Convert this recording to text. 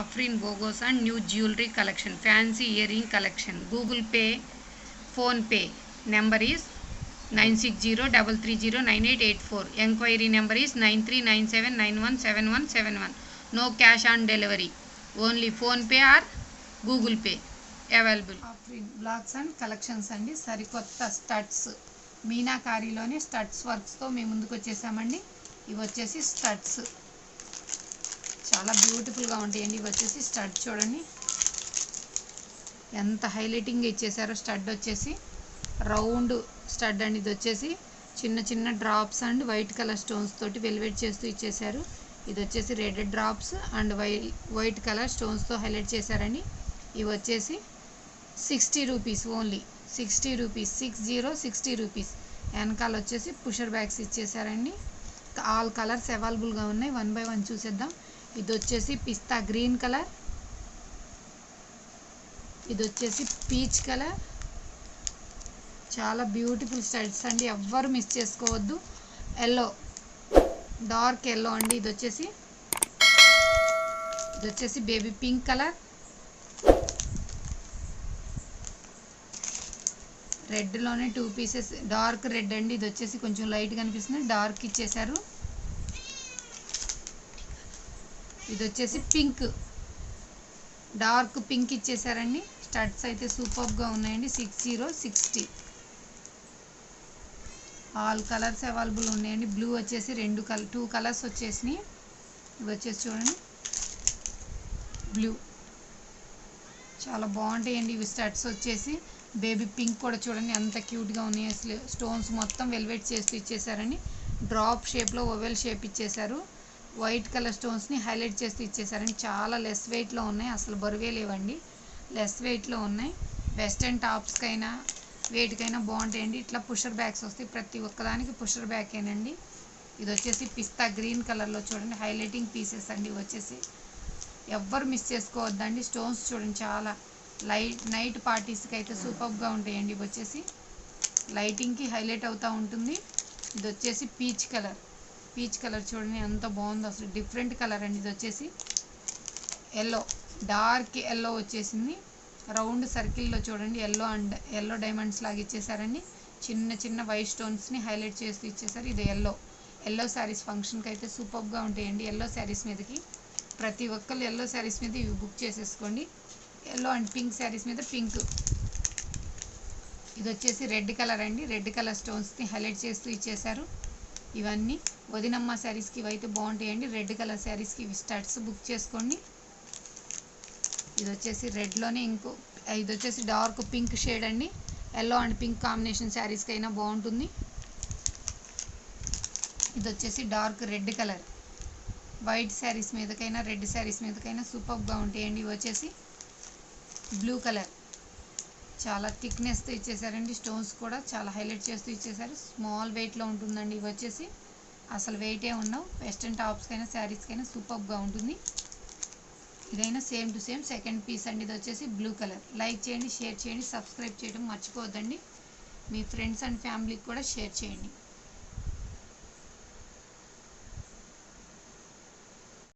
Afrin బోగోస్ and new jewellery collection fancy earring collection. Google Pay PhonePe number is nine six zero double three zero nine eight eight four. Enquiry number is nine three nine seven nine one seven one seven one. No cash on delivery. Only PhonePe or Google Pay available. Afrin blocks and collections అండి. సరికొత్త studs. మీనాకారీలోని studs వర్క్స్తో మేము ముందుకు వచ్చేసామండి. ఇవి వచ్చేసి studs. చాలా బ్యూటిఫుల్గా ఉంటాయండి ఇవి వచ్చేసి స్టడ్ చూడండి. ఎంత హైలైటింగ్ ఇచ్చేసారో స్టడ్ వచ్చేసి. రౌండ్ స్టడ్ అండి ఇది వచ్చేసి. చిన్న చిన్న drops and white colour stones తోటి వెల్వెట్ చేస్తూ ఇచ్చేసారు. ఇది వచ్చేసి రెడ్ డ్రాప్స్ అండ్ వై వైట్ కలర్ స్టోన్స్తో హైలైట్ చేశారండి. ఇవి వచ్చేసి sixty rupees only. Sixty rupees. Six zero sixty rupees. వెనకాల వచ్చేసి పుషర్ బ్యాగ్స్ ఇచ్చేసారండి. ఆల్ కలర్స్ అవైలబుల్గా ఉన్నాయి. వన్ బై వన్ చూసేద్దాం. ఇది వచ్చేసి పిస్తా గ్రీన్ కలర్. ఇది వచ్చేసి పీచ్ కలర్. చాలా బ్యూటిఫుల్ స్టైల్స్ అండి. ఎవ్వరు మిస్ చేసుకోవద్దు. ఎల్లో. డార్క్ ఎల్లో అండి ఇది వచ్చేసి ఇది వచ్చేసి బేబీ పింక్ కలర్. రెడ్లోనే టూ పీసెస్. డార్క్ రెడ్ అండి. ఇది వచ్చేసి కొంచెం లైట్ కనిపిస్తుంది. డార్క్ ఇచ్చేసారు ఇది వచ్చేసి పింక్. డార్క్ పింక్ ఇచ్చేసారండి. స్టడ్స్ అయితే సూపర్గా ఉన్నాయండి. Six zero sixty. All colours available ఉన్నాయండి. బ్లూ వచ్చేసి రెండు కలర్ టూ కలర్స్ వచ్చేసినాయి. ఇవి వచ్చేసి చూడండి. బ్లూ. చాలా బాగుంటాయండి ఇవి స్టడ్స్ వచ్చేసి. బేబీ పింక్ కూడా చూడండి. ఎంత క్యూట్గా ఉన్నాయి. అసలు స్టోన్స్ మొత్తం వెల్వెట్ చేస్తూ ఇచ్చేసారని డ్రాప్ షేప్లో ఓవెల్ షేప్ ఇచ్చేసారు. వైట్ కలర్ స్టోన్స్ని హైలైట్ చేస్తూ ఇచ్చేసారండి. చాలా లెస్ వెయిట్లో ఉన్నాయి. అసలు బరువే లేవండి. లెస్ వెయిట్లో ఉన్నాయి. వెస్టర్న్ టాప్స్కైనా వేటికైనా బాగుంటాయండి. ఇట్లా పుషర్ బ్యాగ్స్ వస్తాయి. ప్రతి ఒక్కదానికి పుషర్ బ్యాగేనండి. ఇది వచ్చేసి పిస్తా గ్రీన్ కలర్లో చూడండి. హైలైటింగ్ పీసెస్ అండి వచ్చేసి. ఎవ్వరు మిస్ చేసుకోవద్దండి. స్టోన్స్ చూడండి చాలా. లైట్ నైట్ పార్టీస్కి అయితే సూపర్గా ఉంటాయండి ఇవి వచ్చేసి. లైటింగ్కి హైలైట్ అవుతూ ఉంటుంది. ఇది వచ్చేసి పీచ్ కలర్. పీచ్ కలర్ చూడండి ఎంత బాగుందో అసలు డిఫరెంట్ కలర్ అండి. ఇది వచ్చేసి ఎల్లో డార్క్ ఎల్లో వచ్చేసింది. రౌండ్ సర్కిల్లో చూడండి ఎల్లో అండ్ ఎల్లో డైమండ్స్ లాగా ఇచ్చేసారండి. చిన్న చిన్న వైట్ స్టోన్స్ని హైలైట్ చేస్తూ ఇచ్చేసారు. ఇది ఎల్లో ఎల్లో శారీస్ ఫంక్షన్కి అయితే సూపర్గా ఉంటాయండి. ఎల్లో శారీస్ మీదకి ప్రతి ఒక్కరు ఎల్లో శారీస్ మీద ఇవి బుక్ చేసేసుకోండి. ఎల్లో అండ్ పింక్ శారీస్ మీద పింక్ ఇది వచ్చేసి రెడ్ కలర్ అండి. రెడ్ కలర్ స్టోన్స్ని హైలైట్ చేస్తూ ఇచ్చేసారు. ఇవన్నీ. వదినమ్మ శారీస్కి ఇవైతే బాగుంటాయండి. రెడ్ కలర్ శారీస్కి ఇవి స్టడ్స్ బుక్ చేసుకోండి. ఇది వచ్చేసి రెడ్లోనే ఇంకో ఇది వచ్చేసి డార్క్ పింక్ షేడ్ అండి. ఎల్లో అండ్ పింక్ కాంబినేషన్ శారీస్కి అయినా బాగుంటుంది. ఇది వచ్చేసి dark red colour. White saris మీదకైనా red saris మీదకైనా సూపర్గా ఉంటాయండి ఇవి వచ్చేసి బ్లూ కలర్. చాలా థిక్నెస్తో ఇచ్చేసారండి. స్టోన్స్ కూడా చాలా హైలైట్ చేస్తూ ఇచ్చేసారు. స్మాల్ వెయిట్లో ఉంటుందండి ఇవి వచ్చేసి. అసలు వెయిటే ఉన్నావు వెస్ట్రన్ టాప్స్కైనా శారీస్కైనా సూపర్గా ఉంటుంది. ఇదైనా same to same second piece అండి. ఇది వచ్చేసి బ్లూ కలర్ లైక్ చేయండి షేర్ చేయండి సబ్స్క్రైబ్ చేయడం మర్చిపోవద్దండి. మీ ఫ్రెండ్స్ అండ్ ఫ్యామిలీకి కూడా షేర్ చేయండి.